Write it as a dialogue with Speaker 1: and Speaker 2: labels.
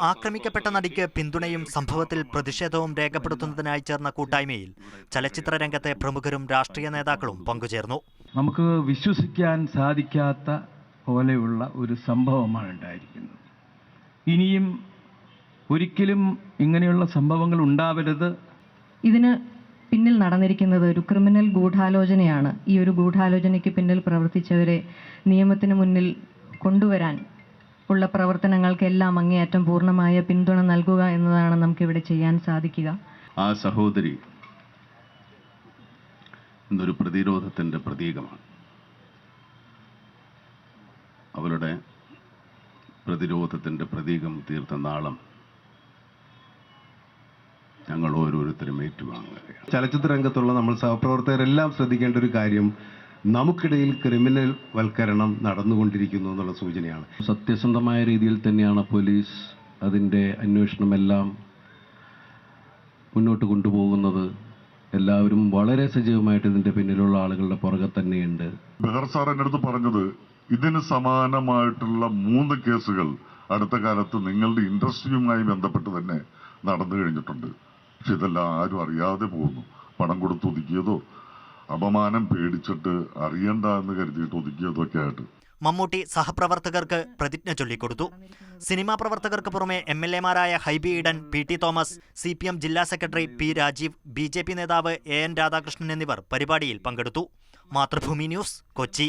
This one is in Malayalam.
Speaker 1: ആക്രമിക്കപ്പെട്ട നടിക്ക് പിന്തുണയും സംഭവത്തിൽ പ്രതിഷേധവും രേഖപ്പെടുത്തുന്നതിനായി ചേർന്ന കൂട്ടായ്മയിൽ ചലച്ചിത്ര രംഗത്തെ പ്രമുഖരും രാഷ്ട്രീയ നേതാക്കളും പങ്കുചേർന്നു.
Speaker 2: നമുക്ക് വിശ്വസിക്കാൻ സാധിക്കാത്ത പോലെയുള്ള ഒരു സംഭവമാണ് ഉണ്ടായിരിക്കുന്നത്. ഇനിയും ഒരിക്കലും ഇങ്ങനെയുള്ള സംഭവങ്ങൾ ഉണ്ടാവരുത്.
Speaker 3: ഇതിന് പിന്നിൽ നടന്നിരിക്കുന്നത് ഒരു ക്രിമിനൽ ഗൂഢാലോചനയാണ്. ഈ ഒരു ഗൂഢാലോചനയ്ക്ക് പിന്നിൽ പ്രവർത്തിച്ചവരെ നിയമത്തിന് മുന്നിൽ കൊണ്ടുവരാൻ ഉള്ള പ്രവർത്തനങ്ങൾക്കെല്ലാം അങ്ങേയറ്റം പൂർണമായ പിന്തുണ നൽകുക എന്നതാണ് നമുക്കിവിടെ ചെയ്യാൻ സാധിക്കുക.
Speaker 4: ആ സഹോദരി ഇന്നൊരു പ്രതിരോധത്തിന്റെ പ്രതീകമാണ്. അവളുടെ പ്രതിരോധത്തിന്റെ പ്രതീകം തീർത്ത നാളം ഞങ്ങൾ ഓരോരുത്തരും ഏറ്റുവാങ്ങുകയാണ്.
Speaker 5: ചലച്ചിത്ര രംഗത്തുള്ള നമ്മൾ സഹപ്രവർത്തകരെല്ലാം ശ്രദ്ധിക്കേണ്ട ഒരു കാര്യം നമുക്കിടയിൽ ക്രിമിനൽ വൽക്കരണം നടന്നുകൊണ്ടിരിക്കുന്നു എന്നുള്ള സൂചനയാണ്.
Speaker 6: സത്യസന്ധമായ രീതിയിൽ തന്നെയാണ് പോലീസ് അതിന്റെ അന്വേഷണമെല്ലാം മുന്നോട്ട് കൊണ്ടുപോകുന്നത്. എല്ലാവരും വളരെ സജീവമായിട്ട് ഇതിന്റെ പിന്നിലുള്ള ആളുകളുടെ പുറകെ തന്നെയുണ്ട്.
Speaker 7: ബെഹർ സാർ എന്റെ അടുത്ത് പറഞ്ഞത് ഇതിന് സമാനമായിട്ടുള്ള മൂന്ന് കേസുകൾ അടുത്ത കാലത്ത് നിങ്ങളുടെ ഇൻഡസ്ട്രിയുമായി ബന്ധപ്പെട്ട് തന്നെ നടന്നു കഴിഞ്ഞിട്ടുണ്ട്. പക്ഷെ ഇതെല്ലാം ആരും അറിയാതെ പോകുന്നു. പണം കൊടുത്ത് ഒതുക്കിയതോ അപമാനം പേടിച്ചിട്ട് അറിയണ്ട എന്ന് കരുതിയിട്ട് ഒതുക്കിയതൊക്കെ ആയിട്ട്.
Speaker 1: മമ്മൂട്ടി സഹപ്രവർത്തകർക്ക് പ്രതിജ്ഞ ചൊല്ലിക്കൊടുത്തു. സിനിമാ പ്രവർത്തകർക്ക് പുറമെ M L എമാരായ Hibi Eden P T Thomas C P M ജില്ലാ secretary P Rajeev B J P നേതാവ് എ എൻ രാധാകൃഷ്ണൻ എന്നിവർ പരിപാടിയിൽ പങ്കെടുത്തു. മാതൃഭൂമി ന്യൂസ് കൊച്ചി.